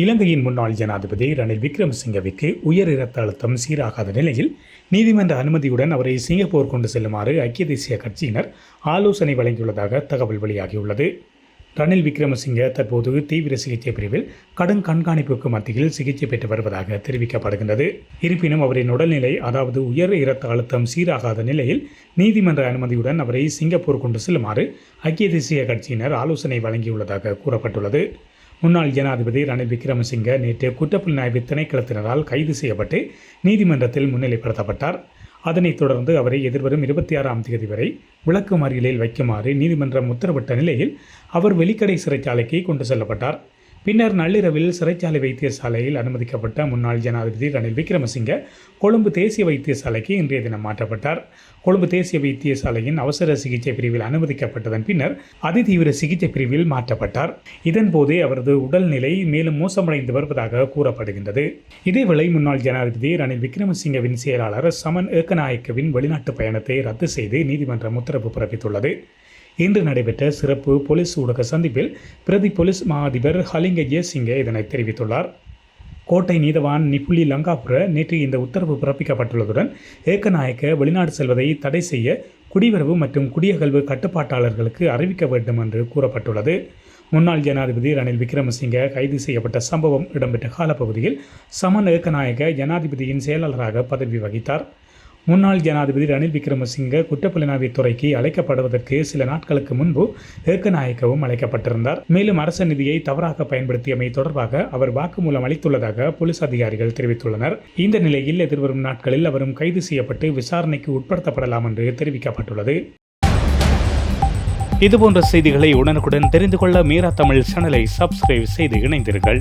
இலங்கையின் முன்னாள் ஜனாதிபதி ரணில் விக்ரமசிங்கவிற்கு உயர் இரத்த அழுத்தம் சீராகாத நிலையில் நீதிமன்ற அனுமதியுடன் அவரை சிங்கப்பூர் கொண்டு செல்லுமாறு ஐக்கிய தேசிய கட்சியினர் ஆலோசனை வழங்கியுள்ளதாக தகவல் வெளியாகியுள்ளது. ரணில் விக்ரமசிங்க தற்போது தீவிர சிகிச்சை பிரிவில் கடும் கண்காணிப்புக்கு மத்தியில் சிகிச்சை பெற்று வருவதாக தெரிவிக்கப்படுகின்றது. இருப்பினும் அவரின் உடல்நிலை அதாவது உயர் இரத்த அழுத்தம் சீராகாத நிலையில் நீதிமன்ற அனுமதியுடன் அவரை சிங்கப்பூர் கொண்டு செல்லுமாறு ஐக்கிய தேசிய கட்சியினர் ஆலோசனை வழங்கியுள்ளதாக கூறப்பட்டுள்ளது. முன்னாள் ஜனாதிபதி ரணில் விக்ரமசிங்க நேற்று குற்றப்புலனாய்வு திணைக்களத்தினரால் கைது செய்யப்பட்டு நீதிமன்றத்தில் முன்னிலைப்படுத்தப்பட்டார். அதனைத் தொடர்ந்து அவரை எதிர்வரும் இருபத்தி ஆறாம் தேதி வரை விளக்கு மறியலில் வைக்குமாறு நீதிமன்றம் உத்தரவிட்ட நிலையில் அவர் வெளிக்கடை சிறைச்சாலைக்கு கொண்டு செல்லப்பட்டார். பின்னர் நள்ளிரவில் சிறைச்சாலை வைத்தியசாலையில் அனுமதிக்கப்பட்ட முன்னாள் ஜனாதிபதி ரணில் விக்ரமசிங்க கொழும்பு தேசிய வைத்தியசாலைக்கு இன்றைய தினம் மாற்றப்பட்டார். கொழும்பு தேசிய வைத்தியசாலையின் அவசர சிகிச்சை பிரிவில் அனுமதிக்கப்பட்டதன் பின்னர் அதிதீவிர சிகிச்சை பிரிவில் மாற்றப்பட்டார். இதன்போதே அவரது உடல்நிலை மேலும் மோசமடைந்து வருவதாக கூறப்படுகின்றது. இதேவேளை முன்னாள் ஜனாதிபதி ரணில் விக்ரமசிங்கவின் செயலாளர் சமன் ஏக்கநாயக்கவின் வெளிநாட்டு பயணத்தை ரத்து செய்து நீதிமன்றம் உத்தரவு பிறப்பித்துள்ளது. இன்று நடைபெற்ற சிறப்பு போலீஸ் ஊடக சந்திப்பில் பிரதி போலீஸ் மா அதிபர் ஹலிங்க ஜெயசிங்கே இதனை தெரிவித்துள்ளார். கோட்டை நீதவான் நிப்புலி லங்காபுர நேற்று இந்த உத்தரவு பிறப்பிக்கப்பட்டுள்ளதுடன் ஏக்கநாயக்க வெளிநாடு செல்வதை தடை செய்ய குடிவரவு மற்றும் குடியகல்வு கட்டுப்பாட்டாளர்களுக்கு அறிவிக்க வேண்டும் என்று கூறப்பட்டுள்ளது. முன்னாள் ஜனாதிபதி ரணில் விக்ரமசிங்க கைது செய்யப்பட்ட சம்பவம் இடம்பெற்ற காலப்பகுதியில் சமன் ஏக்கநாயக ஜனாதிபதியின் செயலாளராக பதவி வகித்தார். முன்னாள் ஜனாதிபதி ரணில் விக்ரமசிங்க குற்றப்புலனாய்வு துறைக்கு அழைக்கப்படுவதற்கு சில நாட்களுக்கு முன்பு ஏக்கநாயக்கவும் அழைக்கப்பட்டிருந்தார். மேலும் அரச நிதியை தவறாக பயன்படுத்தியமை தொடர்பாக அவர் வாக்குமூலம் அளித்துள்ளதாக போலீஸ் அதிகாரிகள் தெரிவித்துள்ளனர். இந்த நிலையில் எதிர்வரும் நாட்களில் அவரும் கைது செய்யப்பட்டு விசாரணைக்கு உட்படுத்தப்படலாம் என்று தெரிவிக்கப்பட்டுள்ளது. இதுபோன்ற செய்திகளை உடனுக்குடன் தெரிந்து கொள்ள மீரா தமிழ் சேனலை சப்ஸ்கிரைப் செய்து இணைந்தீர்கள்